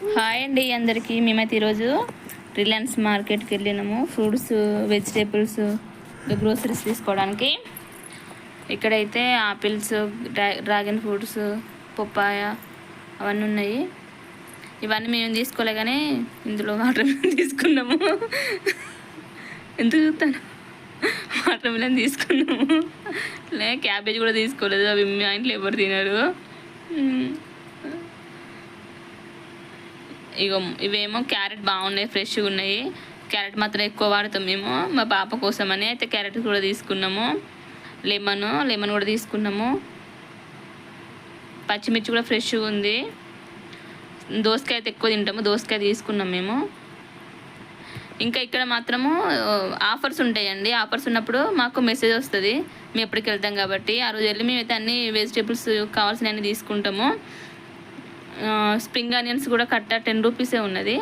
Hi అండి అందరికీ. మేమైతే ఈరోజు రిలయన్స్ మార్కెట్కి వెళ్ళినాము. ఫ్రూట్స్ వెజిటేబుల్స్ గ్రోసరీస్ తీసుకోవడానికి. ఇక్కడైతే ఆపిల్స్ డ్రాగన్ ఫ్రూట్స్ పప్పాయ అవన్నీ ఉన్నాయి. ఇవన్నీ మేము తీసుకోలే కానీ ఇందులో వాటర్ మిలన్ తీసుకున్నాము. ఎందుకు చూస్తాను? వాటర్ మిలన్ తీసుకున్నాము. లే క్యాబేజ్ కూడా తీసుకోలేదు. అవి మా ఇంట్లో ఎవరు తినరు. ఇగో ఇవేమో క్యారెట్ బాగున్నాయి ఫ్రెష్గా ఉన్నాయి. క్యారెట్ మాత్రం ఎక్కువ వాడతాం మేము మా పాప కోసమని అయితే క్యారెట్ కూడా తీసుకున్నాము. లెమన్ లెమన్ కూడా తీసుకున్నాము. పచ్చిమిర్చి కూడా ఫ్రెష్గా ఉంది. దోసకాయ అయితే ఎక్కువ తింటాము దోసకాయ తీసుకున్నాం మేము. ఇంకా ఇక్కడ మాత్రము ఆఫర్స్ ఉంటాయండి. ఆఫర్స్ ఉన్నప్పుడు మాకు మెసేజ్ వస్తుంది. మేము ఎప్పటికి వెళ్తాం కాబట్టి ఆ రోజు వెళ్ళి మేమైతే అన్ని వెజిటేబుల్స్ కావాల్సినవన్నీ తీసుకుంటాము. స్ప్రింగ్ ఆనియన్స్ కూడా కట్ట టెన్ రూపీసే ఉన్నది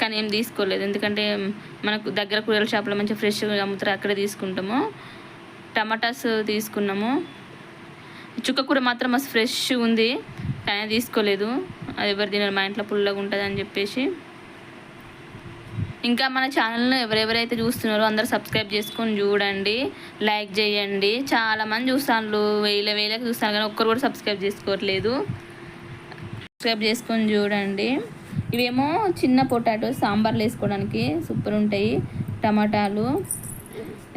కానీ ఏం తీసుకోలేదు. ఎందుకంటే మనకు దగ్గర కూరల షాప్లో మంచిగా ఫ్రెష్గా అమ్ముతారు అక్కడే తీసుకుంటాము. టమాటాస్ తీసుకున్నాము. చుక్క కూర మాత్రం మస్తు ఫ్రెష్ ఉంది కానీ తీసుకోలేదు. అది ఎవరు తినరు మా ఇంట్లో పుల్లగా ఉంటుంది అని చెప్పేసి. ఇంకా మన ఛానల్ను ఎవరెవరైతే చూస్తున్నారో అందరూ సబ్స్క్రైబ్ చేసుకొని చూడండి లైక్ చేయండి. చాలా మంది చూస్తాను వేల వేలకు చూస్తాను కానీ ఒక్కరు కూడా సబ్స్క్రైబ్ చేసుకోవట్లేదు. సబ్స్క్రైబ్ చేసుకొని చూడండి. ఇవేమో చిన్న పొటాటో సాంబార్లు వేసుకోవడానికి సూపర్ ఉంటాయి. టమాటాలు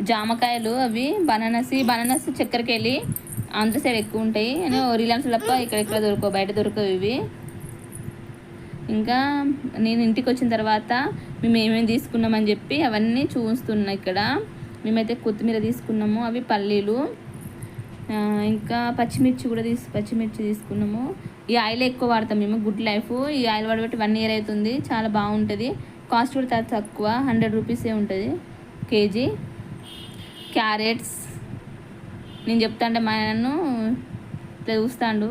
జామకాయలు అవి బనానాస్ బనానాస్ చక్కెరకి వెళ్ళి ఆంధ్ర సైడ్ ఎక్కువ ఉంటాయి. అని రిలయన్స్ తప్ప ఇక్కడ దొరకవు బయట దొరకవు ఇవి. ఇంకా నేను ఇంటికి వచ్చిన తర్వాత మేము ఏమేమి తీసుకున్నామని చెప్పి అవన్నీ చూస్తున్నా ఇక్కడ. మేమైతే కొత్తిమీర తీసుకున్నాము అవి పల్లీలు. ఇంకా పచ్చిమిర్చి కూడా తీసు పచ్చిమిర్చి తీసుకున్నాము. ఈ ఆయిల్ ఎక్కువ వాడతాం మేము గుడ్ లైఫ్. ఈ ఆయిల్ వాడబట్టి వన్ ఇయర్ అవుతుంది చాలా బాగుంటుంది. కాస్ట్ కూడా తక్కువ హండ్రెడ్ రూపీసే ఉంటుంది కేజీ. క్యారెట్స్. నేను చెప్తా అంటే మా నన్ను ఇట్లా చూస్తాడు.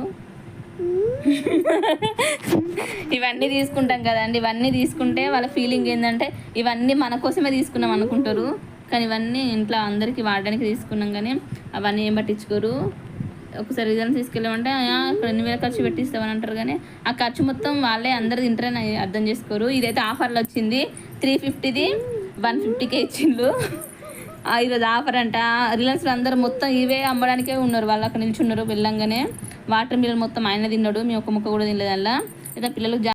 ఇవన్నీ తీసుకుంటాం కదండి ఇవన్నీ తీసుకుంటే వాళ్ళ ఫీలింగ్ ఏంటంటే ఇవన్నీ మన కోసమే తీసుకున్నాం అనుకుంటారు. కానీ ఇవన్నీ ఇంట్లో అందరికీ వాడడానికి తీసుకున్నాం కానీ అవన్నీ ఏం పట్టించుకోరు. ఒకసారి రిజల్ట్ తీసుకెళ్ళామంటే అక్కడ ఎన్ని వేల ఖర్చు పెట్టిస్తామని అంటారు కానీ ఆ ఖర్చు మొత్తం వాళ్ళే అందరు తింటారని అర్థం చేసుకోరు. ఇదైతే ఆఫర్లో వచ్చింది. త్రీ ఫిఫ్టీది వన్ ఫిఫ్టీకే ఇచ్చిండ్రు ఈరోజు ఆఫర్ అంట. రిలయన్స్లో అందరూ మొత్తం ఇవే అమ్మడానికే ఉన్నారు. వాళ్ళు అక్కడ నిల్చున్నారు వెళ్ళంగానే. వాటర్ మిల్లర్ మొత్తం ఆయన తిన్నాడు. మేము ఒక ముక్క కూడా తినలేదు అలా లేదా పిల్లలకు